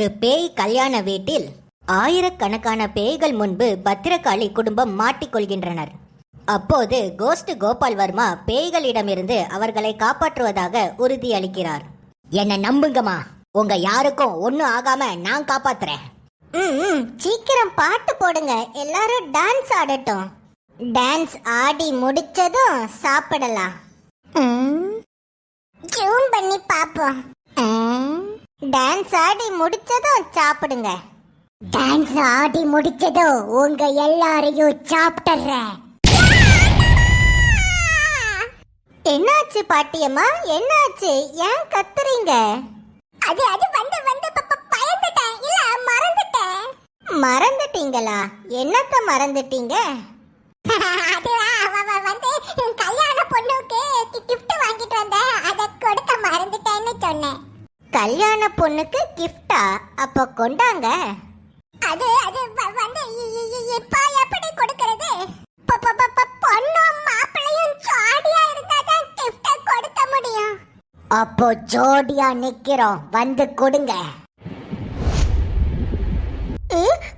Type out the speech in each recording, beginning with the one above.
ஒரு பேய் கல்யாண வீட்டில் ஆயிரக்கணக்கான பேய்கள் முன்பு பத்திரகாளி குடும்பம் மாட்டிக்கொள்கின்றனர். அப்போது கோஸ்ட் கோபால் வர்மா பேய்களிடமிருந்து அவர்களை காப்பாற்றுவதாக உறுதியளிக்கிறார். என்ன நம்புங்கம்மா. உங்க யாருக்கும் ஒன்னும் ஆகாம நான் காப்பாத்துறேன். ம் சீக்கிரம் பாட்டு போடுங்க. எல்லாரும் டான்ஸ் ஆடட்டும். டான்ஸ் ஆடி முடிச்சதும் சாப்பிடலாம். ஜூம் பண்ணி பாப்போம். டான்ஸ் ஆடி முடிச்சதும் சாப்பிடுங்க. டான்ஸ் ஆடி முடிச்சதும் உங்க எல்லாரையும் சாப்பிட்டுறேன். என்னாச்சு பாட்டியம்மா? என்னாச்சு? ஏன் கத்துறீங்க? அது அது வந்து வந்து பயந்துட்டேன். இல்ல மறந்துட்டேன். மறந்துட்டீங்களா? என்னத்த மறந்துட்டீங்க? அது வந்து கல்யாண பொண்ணுக்கு கல்யாண பொண்ணுக்கு கிஃப்டா அப்ப கொண்டாங்க. அது அது வந்து இப்ப எப்படி கொடுக்கறது? பொண்ணும் மாப்பிள்ளையும் ஜோடியா இருந்தா தான் கிஃப்ட கொடுக்க முடியும். அப்போ ஜோடியா நிக்கிறோம். வந்து கொடுங்க.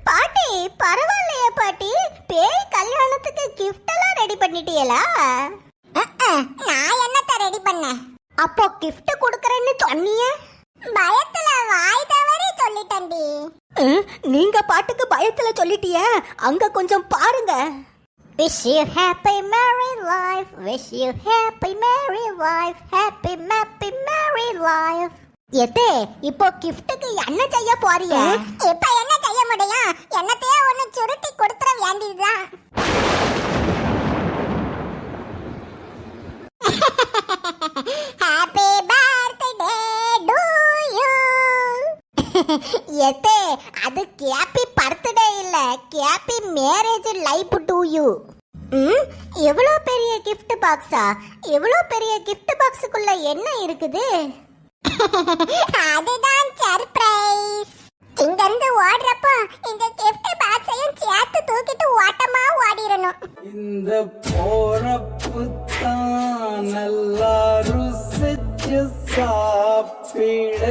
பாட்டி பரவாயில்லையே பாட்டி. பேய் கல்யாணத்துக்கு கிஃப்ட் எல்லாம் ரெடி பண்ணிட்டீங்களா நான் என்னத்த ரெடி பண்ணேன்? அப்போ கிஃப்ட் கொடுக்கறேன்னு சொன்னீங்க? பயத்துல வாய் தவறி சொல்லிட்டேன்டி நீங்க பாட்டுக்கு பயத்துல சொல்லிட்டிய அங்க கொஞ்சம் பாருங்க Wish you happy married life. Wish you happy married life. Happy happy married life. எத்தே இப்போ கிஃப்ட்டுக்கு என்ன செய்ய போறீங்க இப்போ என்ன செய்ய முடியும் என்னத்தையே ஒன்னு சுருட்டி கொடுத்துற வேண்டியதுதான் ஹாப்பி எத்தே அது கேப்பி பர்த்டே இல்ல. Happy marriage life to you. ம்? எவ்வளோ பெரிய கிஃப்ட் பாக்ஸா எவ்வளோ பெரிய கிஃப்ட் பாக்ஸுக்குள்ள என்ன இருக்குது? அதுதான் சர்ப்ரைஸ் இங்க இருந்து ஓடுறப்போ இந்த கிஃப்ட் பாக்ஸையும் சேர்த்து தூக்கிட்டு ஓட்டமா ஓடிரணும். இந்த போறப்பு தான் நல்லா ருசிச்சு சாப்பிட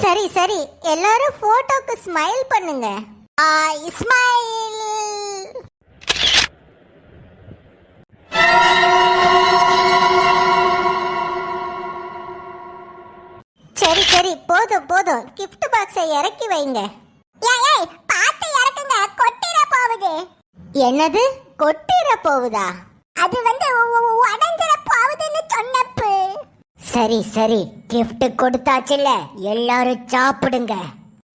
சரி சரி. எல்லாரும் போட்டோக்கு ஸ்மைல் பண்ணுங்க. ஆ ஸ்மைல் சரி சரி. போதும் போதும். கிஃப்ட் பாக்ஸை இறக்கி வைங்க. ஏய் பார்த்து இறக்குங்க. கொட்டிட போகுது. என்னது? கொட்டிட போகுதா? அது வந்து உடஞ்சிட போகுதுன்னு சொன்னப்பு. சரி சரி. gift கொடுத்தாச்சுல்ல. எல்லாரும் சாப்பிடுங்க.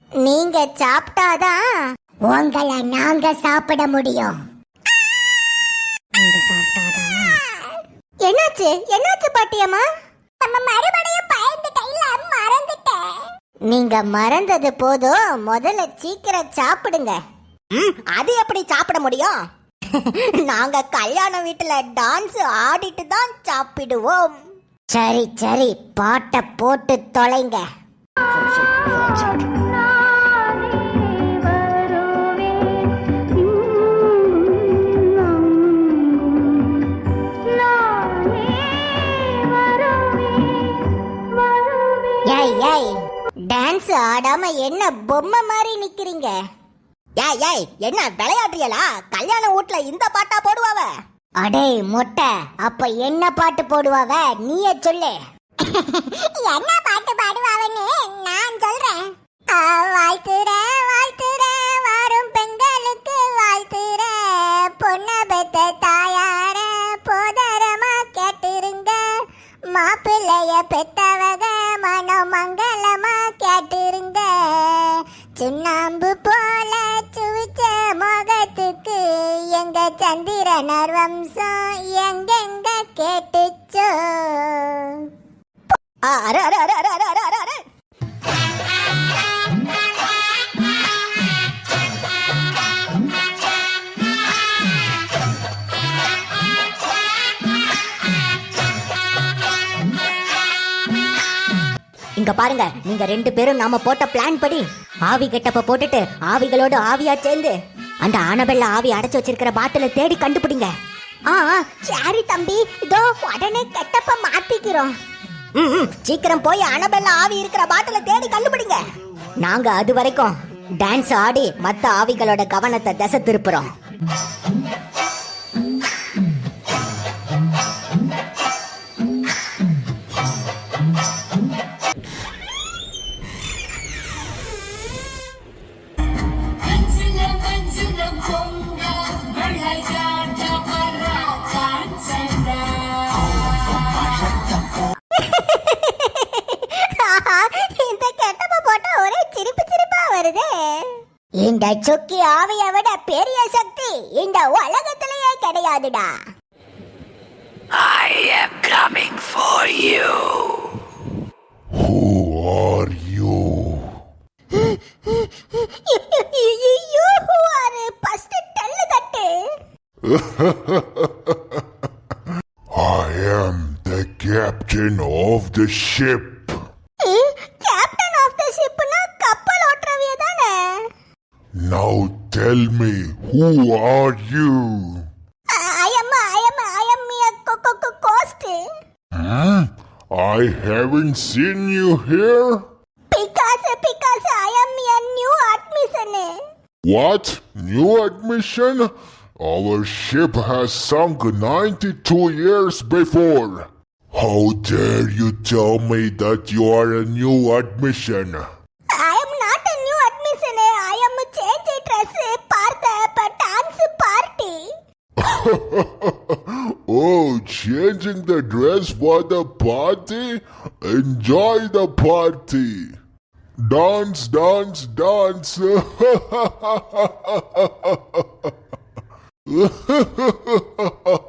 நீங்க சாப்பிட்டாதான் உங்களை நாங்க சாப்பிட முடியும். என்னாச்சு? என்னாச்சு பாட்டியம்மா நம்ம மறுபடியும் பயந்துட்டேன். இல்ல மறந்துட்டேன். நீங்க மறந்தது போதும். முதல்ல சீக்கிரம் சாப்பிடுங்க. அது எப்படி சாப்பிட முடியும்? நாங்க கல்யாண வீட்டுல டான்ஸ் ஆடிட்டு தான் சாப்பிடுவோம். சரி சரி பாட்டை போட்டு தொலைங்க. ஏய் ஏய் டான்ஸ் ஆடாம என்ன பொம்மை மாதிரி நிக்கிறீங்க? ஏய் ஏய் என்ன விளையாடுறியலா கல்யாண வீட்ல இந்த பாட்டா போடுவாவ? அடே மொட்டை அப்ப என்ன பாட்டு போடுவாவ? நீயே சொல்லு. என்ன பாட்டு பாடுவாவன்னு நான் சொல்றேன். வாழ்த்துற வாழ்த்துற வரும் பெண்களுக்கு வாழ்த்துற. பொண்ண பெத்த தாயார போதரமா கேட்டிருங்க. மாப்பிள்ளைய பெத்தவக மனோமங்கலமா கேட்டிருங்க. சுண்ணாம்பு கணர் வம்சம் எங்கெங்க கேட்டுச்சோ அர அர அர அர அர அர அர இங்க பாருங்க நீங்க ரெண்டு பேரும் நாம போட்ட பிளான் படி ஆவி கெட்டப்ப போட்டுட்டு ஆவிகளோட ஆவியா சேர்ந்து அந்த ஆனபெல்ல ஆவி அடைச்சு வச்சிருக்கிற பாட்டில தேடி கண்டுபிடிங்க. ஆ சரி தம்பி. இதோ உடனே கெட்டப்ப மாத்திக்கிறோம். ம், சீக்கிரம் போய் அனபெல்ல ஆவி இருக்கிற பாட்டில தேடி கண்டுபிடிங்க. நாங்க அது வரைக்கும் டான்ஸ் ஆடி மத்த ஆவிகளோட கவனத்தை திசை திருப்புறோம். இந்த சுக்கி ஆவியை விட பெரிய சக்தி இந்த உலகத்திலேயே கிடையாதுடா I am coming for you. Who are you? You are first tell that I am the captain of the ship. Now tell me, who are you? I am, I am, I am Mia Coste. Hmm? I haven't seen you here. Because, because I am a new admission. What? New admission? Our ship has sunk 92 years before. How dare you tell me that you are a new admission? oh, changing the dress for the party? Enjoy the party. Dance, dance, dance.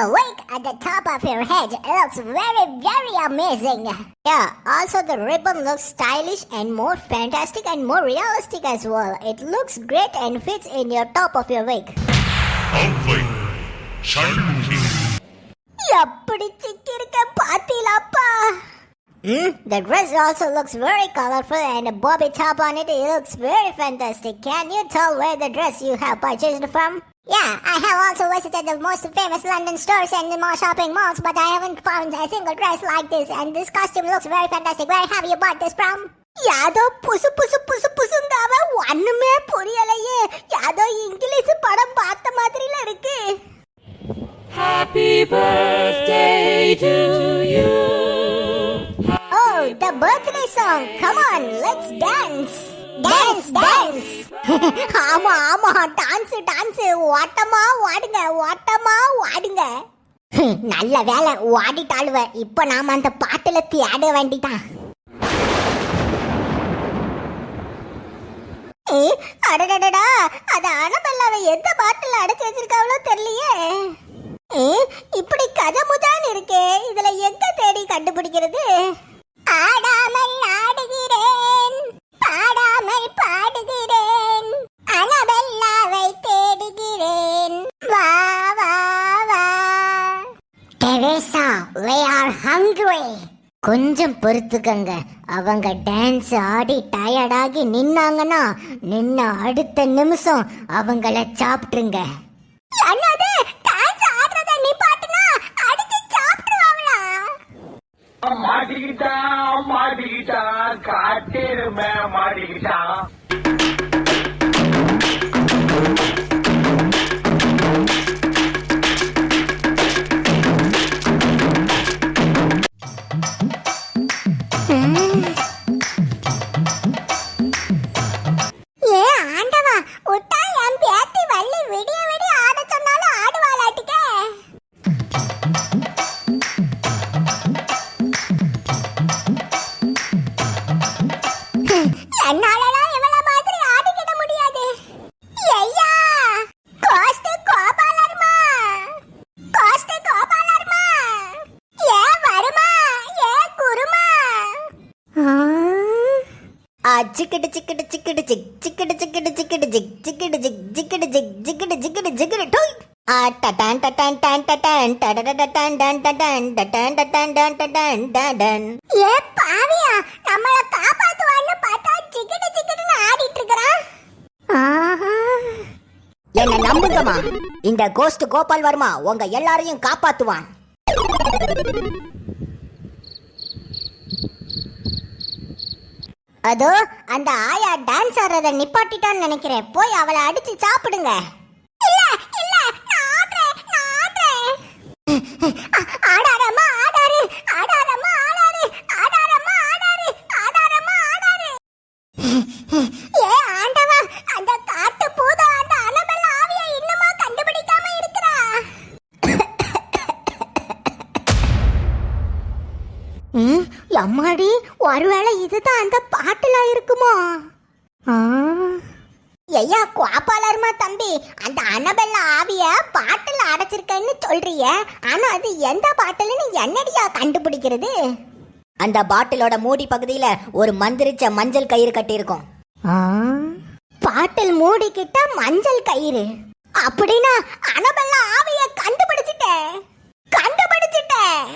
The wig at the top of your head looks very, very amazing. Yeah, also the ribbon looks stylish and more fantastic and more realistic as well. It looks great and fits in your top of your wig. Avvai Shanmughi எப்படி சிக்கிருக்க பாத்தீங்களாப்பா Mm, the dress also looks very colorful and the bobby top on it, it looks very fantastic. Can you tell where the dress you have purchased from? Yeah, I have also visited the most famous London stores and the more shopping malls, but I haven't found a single dress like this. And this costume looks very fantastic. Where have you bought this from? யாதோ புசு புசு புசு புசுங்காம ஒண்ணுமே புரியலையே யாதோ English படம் பார்த்த மாதிரில இருக்கு Happy birthday to you Oh, the birthday song. Come on, let's dance. Dance dance ஆமா ஆமா. டான்ஸ் டான்ஸ் ஓட்டமா ஓடுங்க ஓட்டமா ஓடுங்க. நல்ல வேலை ஓடிட்டாளுவ. இப்ப நாம அந்த பாட்டுல தேட வேண்டிதான். ஏ, அடடடடா. அது அனபெல்லாவை எந்த பாட்டில் அடைச்சி வச்சிருக்காவளோ தெரியலையே. இப்படி கதமுதான் இருக்கே. இதுல எங்க தேடி கண்டுபிடிக்கிறது? கொஞ்சம் பொறுத்துக்கங்க. அவங்க டான்ஸ் ஆடி டயர்டாகி நின்னாங்கன்னா நின்ன அடுத்த நிமிஷம் அவங்கள சாப்பிட்டுருவாங்களா? மாட்டிக்கிட்டான் மாட்டிக்கிட்டான் காட்டெருமை மாட்டிக்கிட்டான் டான் டான் ஏ பாவியா நம்மள காப்பாத்துவான்னு பார்த்தா ஆடிட்டு இருக்கறான் ஆஹா என்ன நம்புங்கம்மா இந்த கோஸ்ட் கோபால் வர்மா உங்க எல்லாரையும் காப்பாத்துவான் அதோ அந்த ஆயா டான்ஸ் ஆடுறத நிப்பாட்டிட்டான்னு நினைக்கிறேன் போய் அவளை அடிச்சு சாப்பிடுங்க ம், அம்மாடி ஒருவேளை இதுதான் அந்த பாட்டுல இருக்குமோ. ஐயா குவாப்பாலர்மா தம்பி அந்த அனபெல்ல ஆவிய பாட்டுல அடைச்சிருக்கேன்னு சொல்றிய. ஆனா அது எந்த பாட்டுலன்னு என்னடியா கண்டுபிடிக்கிறது? அந்த பாட்டிலோட மூடி பகுதியில ஒரு மந்திரிச்ச மஞ்சள் கயிறு கட்டியிருக்கும். பாட்டில் மூடிக்கிட்ட மஞ்சள் கயிறு. அப்படின்னா அனபெல்ல ஆவிய கண்டுபிடிச்சிட்டேன் கண்டுபிடிச்சிட்டேன்